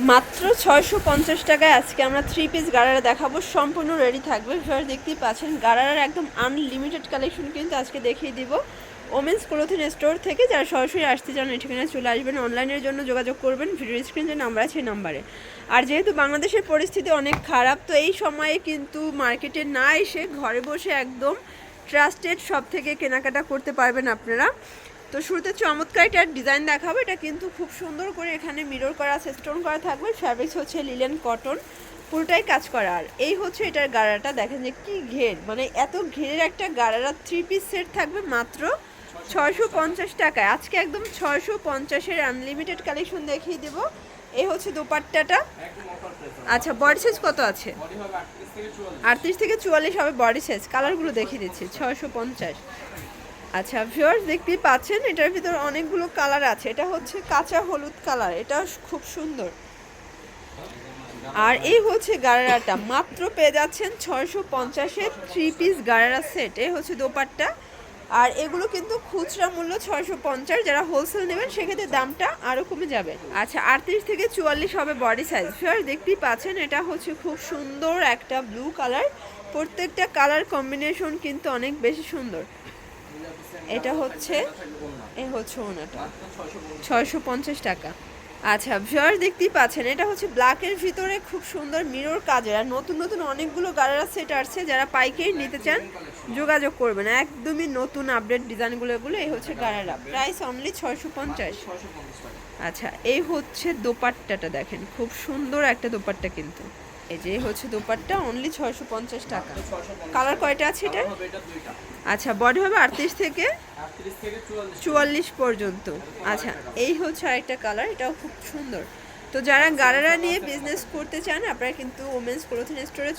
মাত্র ছয়শো পঞ্চাশ টাকায় আজকে আমরা থ্রি পিস গারারা দেখাবো। সম্পূর্ণ রেডি থাকবে। ভিউয়ার দেখতেই পাচ্ছেন গারারার একদম আনলিমিটেড কালেকশন কিন্তু আজকে দেখিয়ে দিব। ওমেন্স ক্লোথিং স্টোর থেকে যারা সরাসরি আসতে চান, এই ঠিকানায় চলে আসবেন। অনলাইনের জন্য যোগাযোগ করবেন। ভিডিও স্ক্রিন যে নাম্বার আছে নাম্বারে আর যেহেতু বাংলাদেশের পরিস্থিতি অনেক খারাপ, তো এই সময়ে কিন্তু মার্কেটে না এসে ঘরে বসে একদম ট্রাস্টেড সব থেকে কেনাকাটা করতে পারবেন আপনারা। তো শুরুতে চমৎকার এটার ডিজাইন দেখাবো। এটা কিন্তু খুব সুন্দর করে এখানে মিরর করা আছে স্টোন করা থাকবে। ফ্যাব্রিক্স হচ্ছে লিলেন কটন পুরোটাই কাজ করা। আর এই হচ্ছে এটার গাড়াটা। দেখেন যে কি ঘের মানে এত ঘেরের একটা গাড়ারা। থ্রি পিস সেট থাকবে মাত্র ছয়শো পঞ্চাশ টাকায়। আজকে একদম ছয়শো পঞ্চাশের আনলিমিটেড কালেকশন দেখিয়ে দেব। এই হচ্ছে দোপাট্টাটা। আচ্ছা বডি সাইজ কত আছে? আটত্রিশ থেকে চুয়াল্লিশ হবে বডি সাইজ কালারগুলো দেখিয়ে দিচ্ছি, ছয়শো পঞ্চাশ। আচ্ছা ভিউয়ার্স দেখতেই পাচ্ছেন, এটার ভিতর অনেকগুলো কালার আছে। এটা হচ্ছে কাঁচা হলুদ কালার এটা খুব সুন্দর। আর এই হচ্ছে গারারাটা, মাত্র পেয়ে যাচ্ছেন ছয়শো পঞ্চাশের থ্রি পিস গারারা সেট এই হচ্ছে দোপাট্টা। আর এগুলো কিন্তু খুচরা মূল্য ছয়শো পঞ্চাশ, যারা হোলসেল নেবেন সেক্ষেত্রে দামটা আরও কমে যাবে। আচ্ছা আটত্রিশ থেকে চুয়াল্লিশ হবে বডি সাইজ ফিয়ার দেখতেই পাচ্ছেন, এটা হচ্ছে খুব সুন্দর একটা ব্লু কালার প্রত্যেকটা কালার কম্বিনেশন কিন্তু অনেক বেশি সুন্দর। এটা হচ্ছে এ হচ্ছে ওনাটা। ছয়শো পঞ্চাশ টাকা। আচ্ছা ভিউয়ার দেখতেই পাচ্ছেন এটা হচ্ছে ব্ল্যাকের ভিতরে খুব সুন্দর মিরর কাজের। আর নতুন নতুন অনেকগুলো গাড়ারা সেট আসছে যারা পাইকারি নিতে চান যোগাযোগ করবেন। একদমই নতুন আপডেট ডিজাইনগুলো এগুলো এই হচ্ছে গাড়ারা প্রাইস অনলি ছয়শো পঞ্চাশ। আচ্ছা এই হচ্ছে দোপাট্টাটা দেখেন খুব সুন্দর একটা দোপাট্টা কিন্তু। এই যে হচ্ছে দোপাট্টা অনলি ছয়শো পঞ্চাশ টাকা। কালার কয়টা আছে এটা আচ্ছা বডি হবে আটত্রিশ থেকে চুয়াল্লিশ। পর্যন্ত। আচ্ছা এই হচ্ছে আরেকটা কালার এটাও খুব সুন্দর। তো যারা গাড়ারা নিয়ে বিজনেস করতে চান আপনারা কিন্তু ওমেন্স ক্লোথিং স্টোরে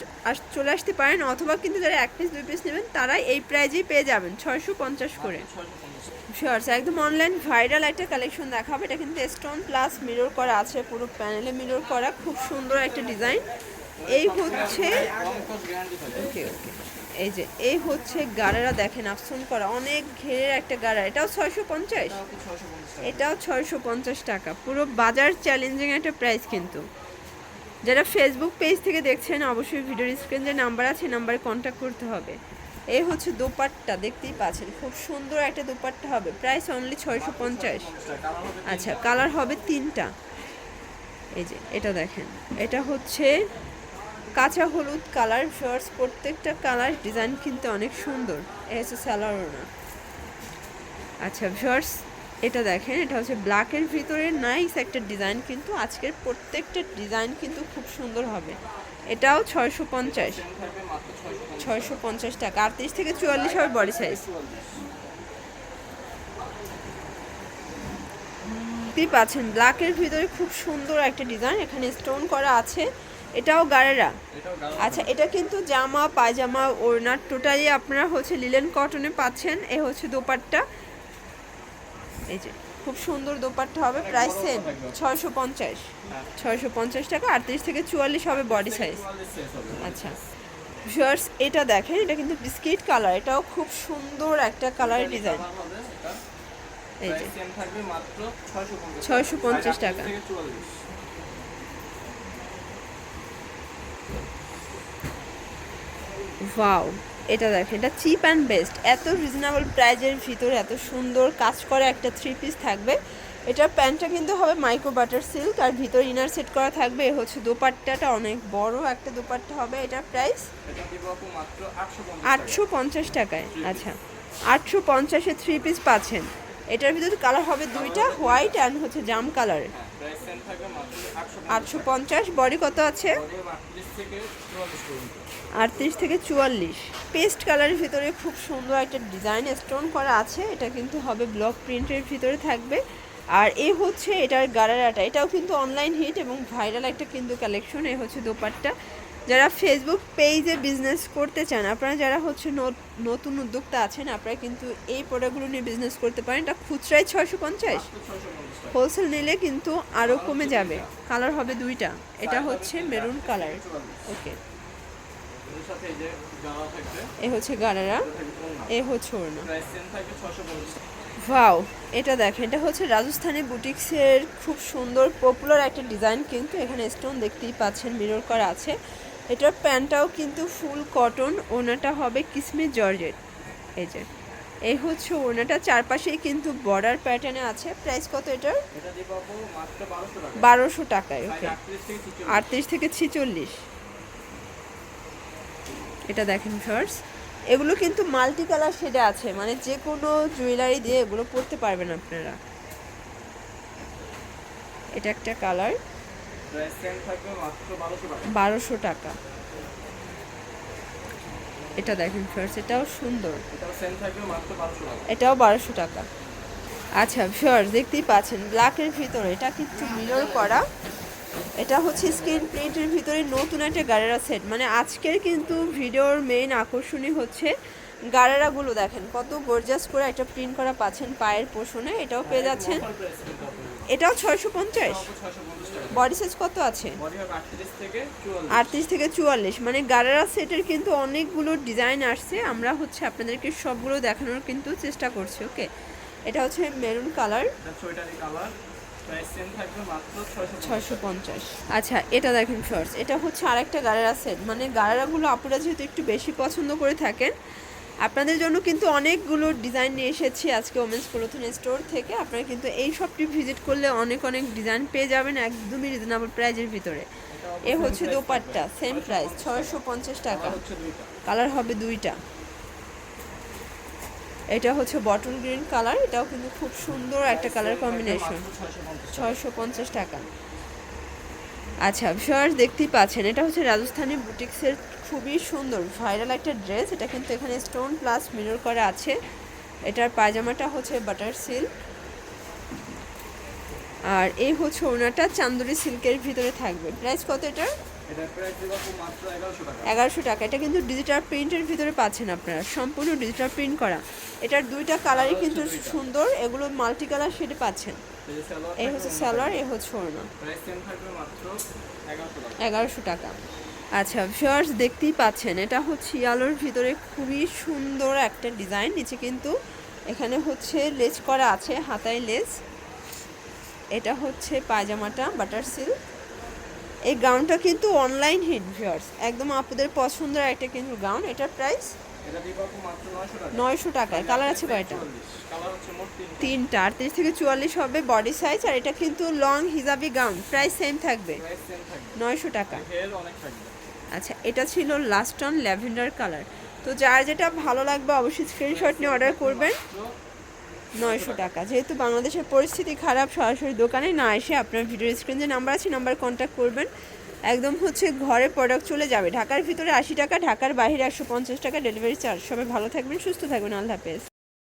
চলে আসতে পারেন অথবা কিন্তু যারা এক পিস দুই পিস নেবেন তারা এই প্রাইজেই পেয়ে যাবেন ছয়শো পঞ্চাশ করে। শিওরস একদম অনলাইন ভাইরাল একটা কালেকশন দেখাবো। এটা কিন্তু স্টোন প্লাস মিরর করা আছে পুরো প্যানেলে মিরর করা খুব সুন্দর একটা ডিজাইন এই হচ্ছে ওকে ওকে। এই যে, এই হচ্ছে গাড়ারা দেখেন, আফসন করা। অনেক ঘেরের একটা গাড়া। এটাও ছয়শো পঞ্চাশ? এটাও ছয়শো পঞ্চাশ টাকা। পুরো বাজার চ্যালেঞ্জিং একটা প্রাইস কিন্তু। যারা ফেসবুক পেজ থেকে দেখছেন, অবশ্যই ভিডিওর স্ক্রিন যে নাম্বার আছে নাম্বারে কন্ট্যাক্ট করতে হবে। এই হচ্ছে দোপাট্টা, দেখতেই পাচ্ছেন। খুব সুন্দর একটা দোপাট্টা হবে। প্রাইস অনলি ছয়শো পঞ্চাশ। আচ্ছা কালার হবে তিনটা। এই যে, এটা দেখেন। এটা হচ্ছে কাঁচা হলুদ কালার শর্টস প্রত্যেকটা কালার ডিজাইন কিন্তু অনেক সুন্দর। এই হচ্ছে স্যালারোনা আচ্ছা ভিউয়ার্স এটা দেখেন, এটা হচ্ছে ব্ল্যাকের ভিতরে নাইস একটা ডিজাইন কিন্তু আজকের প্রত্যেকটা ডিজাইন কিন্তু খুব সুন্দর হবে। এটাও ছয়শো পঞ্চাশ। ছয়শো পঞ্চাশ টাকা। আটত্রিশ থেকে চুয়াল্লিশ হবে বডি সাইজ দেখতেই পাচ্ছেন ব্ল্যাকের ভিতরে খুব সুন্দর একটা ডিজাইন এখানে স্টোন করা আছে। এটাও গাড়েরা। আচ্ছা এটা কিন্তু জামা পায়জামা ওড়না টোটালি আপনারা হচ্ছে লিলেন কটনে পাচ্ছেন। এ হচ্ছে দোপাট্টা। এই যে খুব সুন্দর দোপাট্টা হবে। প্রাইস সেম ছয়শো পঞ্চাশ। ছয়শো পঞ্চাশ টাকা আটত্রিশ থেকে চুয়াল্লিশ হবে বডি সাইজ আচ্ছা। ভিউয়ার্স এটা দেখেন এটা কিন্তু বিস্কিট কালার। এটাও খুব সুন্দর একটা কালারের ডিজাইন এই যে। ছয়শো পঞ্চাশ টাকা। ওয়াও এটা দেখেন এটা চিপ অ্যান্ড বেস্ট এত রিজনেবল প্রাইজের ভিতরে এত সুন্দর কাজ করা একটা থ্রি পিস থাকবে। এটার প্যান্টটা কিন্তু হবে মাইক্রো বাটার সিল্ক আর ভিতরে ইনার সেট করা থাকবে। হচ্ছে দোপাট্টাটা অনেক বড় একটা দোপাট্টা হবে এটার প্রাইস আটশো পঞ্চাশ টাকায় আচ্ছা। আটশো পঞ্চাশে থ্রি পিস পাচ্ছেন। এটার ভিতরে কালার হবে দুইটা হোয়াইট অ্যান্ড হচ্ছে জাম কালারের আটশো পঞ্চাশ, বডি কত আছে? আটত্রিশ থেকে চুয়াল্লিশ। পেস্ট কালারের ভিতরে খুব সুন্দর একটা ডিজাইন স্টোন করা আছে। এটা কিন্তু হবে ব্লক প্রিন্টের ভিতরে থাকবে। আর এ হচ্ছে এটার গারারাটা। এটাও কিন্তু অনলাইন হিট এবং ভাইরাল একটা কিন্তু কালেকশন। এ হচ্ছে দোপাট্টা। যারা ফেসবুক পেজে বিজনেস করতে চান, আপনারা যারা হচ্ছে নতুন উদ্যোক্তা আছেন, আপনারা কিন্তু এই প্রোডাক্টগুলো নিয়ে বিজনেস করতে পারেন। এটা খুচরায় ছয়শো পঞ্চাশ। হোলসেল নিলে কিন্তু আরও কমে যাবে। কালার হবে দুইটা। এটা হচ্ছে মেরুন কালার ওকে এ হচ্ছে গারারা। এ হচ্ছে ওড়না। ওয়াও এটা দেখেন, এটা হচ্ছে রাজস্থানি বুটিক্সের খুব সুন্দর পপুলার একটা ডিজাইন কিন্তু এখানে স্টোন দেখতেই পাচ্ছেন মিরর করা আছে। এটার প্যান্টটাও কিন্তু ফুল কটন ওনাটা হবে কিসমিস জর্জেট। এই যে এই হচ্ছে ওনাটা চারপাশেই কিন্তু বর্ডার প্যাটার্নে আছে। প্রাইস কত এটার? বারোশো টাকায় ওকে আটত্রিশ থেকে ছিচল্লিশ। আটত্রিশ থেকে ছিচল্লিশ। এটা দেখেন ফার্স এগুলো কিন্তু মাল্টি কালার শেডে আছে মানে যে কোনো জুয়েলারি দিয়ে এগুলো পরতে পারবেন আপনারা। এটা একটা কালার প্রাইস সেম থাকবে মাত্র বারোশো টাকা। এটা দেখেন ফার্স এটাও সুন্দর। এটাও বারোশো টাকা। আচ্ছা ফার্স দেখতেই পাচ্ছেন ব্ল্যাকের ভিতরে, এটা কিন্তু মিরর করা। এটা হচ্ছে স্ক্রিন প্রিন্টের ভিতরে নতুন একটা গাড়েরা সেট মানে আজকের কিন্তু ভিডিওর মেইন আকর্ষণই হচ্ছে গাড়েরাগুলো দেখেন, কত গর্জাস করে একটা প্রিন্ট করা পাচ্ছেন পায়ের পোষণে, এটাও পেয়ে যাচ্ছেন। এটাও ছয়শো পঞ্চাশ? বডি সাইজ কত আছে? আটত্রিশ থেকে চুয়াল্লিশ। মানে গারারা সেটের কিন্তু অনেকগুলো ডিজাইন আসছে। আমরা হচ্ছে আপনাদেরকে সবগুলো দেখানোর কিন্তু চেষ্টা করছি ওকে? এটা হচ্ছে মেরুন কালার। ছয়শো পঞ্চাশ। আচ্ছা এটা দেখেন শর্টস এটা হচ্ছে আরেকটা গারারা সেট মানে গারারাগুলো আপনারা যেহেতু একটু বেশি পছন্দ করে থাকেন আপনাদের জন্য কিন্তু অনেকগুলো ডিজাইন নিয়ে এসেছি আজকে ওমেন্স ক্লোথন স্টোর থেকে। আপনারা কিন্তু এই শপটি ভিজিট করলে অনেক অনেক ডিজাইন পেয়ে যাবেন একদমই রিজনেবল প্রাইজের ভিতরে। এ হচ্ছে দোপাট্টা সেম প্রাইস ছয়শো পঞ্চাশ টাকা। কালার হবে দুইটা। এটা হচ্ছে বটল গ্রিন কালার এটাও কিন্তু খুব সুন্দর একটা কালার কম্বিনেশন ছয়শো পঞ্চাশ টাকা। আচ্ছা ভিউয়ার্স দেখতেই পাচ্ছেন, এটা হচ্ছে রাজস্থানি বুটিক্সের খুবই সুন্দর। ভাইরাল একটা ড্রেস এটা কিন্তু এখানে স্টোন প্লাস মিরর করা আছে। এটার পায়জামাটা হচ্ছে বাটার সিল্ক আর এই হচ্ছে ওনাটা চান্দুরি সিল্কের ভিতরে থাকবে। প্রাইস কত এটার? এগারোশো টাকা। এটা কিন্তু ডিজিটাল প্রিন্টের ভিতরে পাচ্ছেন আপনারা। সম্পূর্ণ ডিজিটাল প্রিন্ট করা। এটার দুইটা কালারই কিন্তু সুন্দর। এগুলো মাল্টি কালার শেডে পাচ্ছেন। এই যে সালোয়ার এই হচ্ছে সালোয়ার এ হচ্ছে ওড়না। এগারোশো টাকা। আচ্ছা ভিউয়ার্স দেখতেই পাচ্ছেন এটা হচ্ছে ইয়ালোর ভিতরে খুবই সুন্দর একটা ডিজাইন নিচে কিন্তু এখানে হচ্ছে লেজ করা আছে হাতায় লেজ এটা হচ্ছে পায়জামাটা বাটার সিল্ক এই গাউনটা কিন্তু অনলাইন হিট ভিউয়ার্স একদম আপুদের পছন্দের একটা কিন্তু গাউন এটার প্রাইস নয়শো টাকায় কালার আছে কয়টা? তিনটা। আটত্রিশ থেকে চুয়াল্লিশ হবে বডি সাইজ আর এটা কিন্তু লং হিজাবি গাউন প্রাইস সেম থাকবে। নয়শো টাকা। আচ্ছা এটা ছিল লাস্ট অন ল্যাভেন্ডার কালার তো যার যেটা ভালো লাগবে অবশ্যই স্ক্রিনশট নিয়ে অর্ডার করবেন। নয়শো টাকা। যেহেতু বাংলাদেশের পরিস্থিতি খারাপ, সরাসরি দোকানে না এসে আপনার ভিডিও স্ক্রিন যে নাম্বার আছে নাম্বার কন্ট্যাক্ট করবেন। একদম হচ্ছে ঘরে প্রোডাক্ট চলে যাবে। ঢাকার ভিতরে আশি টাকা, ঢাকার বাইরে একশো পঞ্চাশ টাকা ডেলিভারি চার্জ সবাই ভালো থাকবেন, সুস্থ থাকবেন। আল্লাহ হাফেজ।